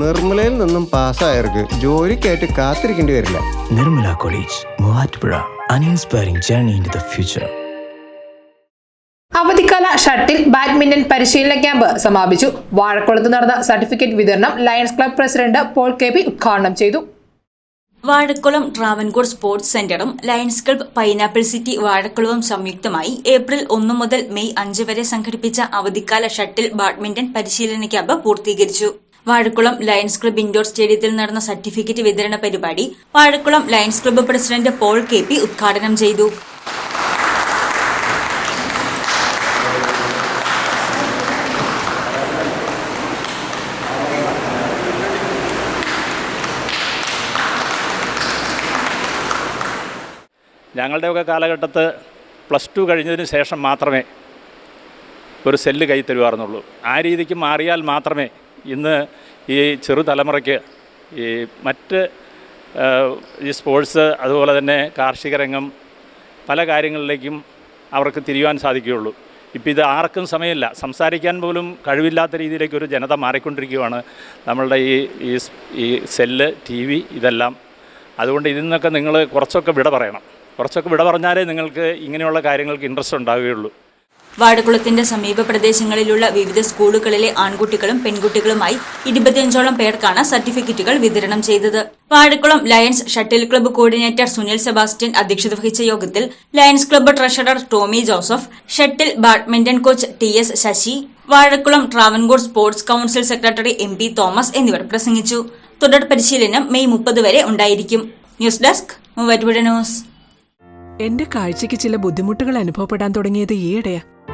നിർമ്മലയിൽ നിന്നും പാസ്സായവർക്ക് ജോലിക്കായിട്ട് കാത്തിരിക്കേണ്ടി വരില്ല. Nirmala college Muvattupuzha an inspiring journey in the future അവധിക്കാല ഷട്ടിൽ ബാഡ്മിന്റൺ പരിശീലന ക്യാമ്പ് സമാപിച്ചു. വാഴക്കുളത്ത് നടന്ന സർട്ടിഫിക്കറ്റ് വിതരണം lions club president Paul K P ഉദ്ഘാടനം ചെയ്തു. വാഴക്കുളം ട്രാവൻകൂർ സ്പോർട്സ് സെന്ററും ലയൺസ് ക്ലബ് പൈനാപ്പിൾ സിറ്റി വാഴക്കുളവും സംയുക്തമായി ഏപ്രിൽ ഒന്ന് മുതൽ മെയ് അഞ്ച് വരെ സംഘടിപ്പിച്ച അവധിക്കാല ഷട്ടിൽ ബാഡ്മിന്റൺ പരിശീലന ക്യാമ്പ് പൂർത്തീകരിച്ചു. വാഴക്കുളം ലയൺസ് ക്ലബ്ബ് ഇൻഡോർ സ്റ്റേഡിയത്തിൽ നടന്ന സർട്ടിഫിക്കറ്റ് വിതരണ പരിപാടി Vazhakulam lions club president Paul K P ഉദ്ഘാടനം ചെയ്തു. ഞങ്ങളുടെയൊക്കെ കാലഘട്ടത്ത് പ്ലസ് ടു കഴിഞ്ഞതിന് ശേഷം മാത്രമേ ഒരു സെല്ല് കൈ തരുമായിരുന്നുള്ളൂ ആ രീതിക്ക് മാറിയാൽ മാത്രമേ ഇന്ന് ഈ ചെറുതലമുറയ്ക്ക് ഈ മറ്റ് ഈ സ്പോർട്സ് അതുപോലെ തന്നെ കാർഷിക രംഗം പല കാര്യങ്ങളിലേക്കും അവർക്ക് തിരിയുവാൻ സാധിക്കുകയുള്ളൂ. ഇപ്പം ഇത് ആർക്കും സമയമില്ല. സംസാരിക്കാൻ പോലും കഴിവില്ലാത്ത രീതിയിലേക്ക് ഒരു ജനത മാറിക്കൊണ്ടിരിക്കുകയാണ്. നമ്മളുടെ ഈ ഈ സെല്ല് ടി വി ഇതെല്ലാം. അതുകൊണ്ട് ഇതിൽ നിന്നൊക്കെ നിങ്ങൾ കുറച്ചൊക്കെ വിട പറയണം. കുറച്ചൊക്കെ വിട പറഞ്ഞാലേ നിങ്ങൾക്ക് ഇങ്ങനെയുള്ള കാര്യങ്ങൾക്ക് ഇൻട്രസ്റ്റ് ഉണ്ടാവുകയുള്ളൂ. വാഴക്കുളത്തിന്റെ സമീപ പ്രദേശങ്ങളിലുള്ള വിവിധ സ്കൂളുകളിലെ ആൺകുട്ടികളും പെൺകുട്ടികളുമായി ഇരുപത്തിയഞ്ചോളം പേർക്കാണ് സർട്ടിഫിക്കറ്റുകൾ വിതരണം ചെയ്തത്. Vazhakulam lions shuttle club coordinator Sunil Sebastian അധ്യക്ഷത വഹിച്ച യോഗത്തിൽ lions club treasurer Tomy Joseph shuttle badminton coach T S Sasi Vazhakulam Travancore sports council secretary M P Thomas എന്നിവർ പ്രസംഗിച്ചു. തുടർ പരിശീലനം മെയ് മുപ്പത് വരെ ഉണ്ടായിരിക്കും. News desk news. എന്റെ കാഴ്ചയ്ക്ക് ചില ബുദ്ധിമുട്ടുകൾ അനുഭവപ്പെടാൻ തുടങ്ങിയത് ഈയിടെയാ.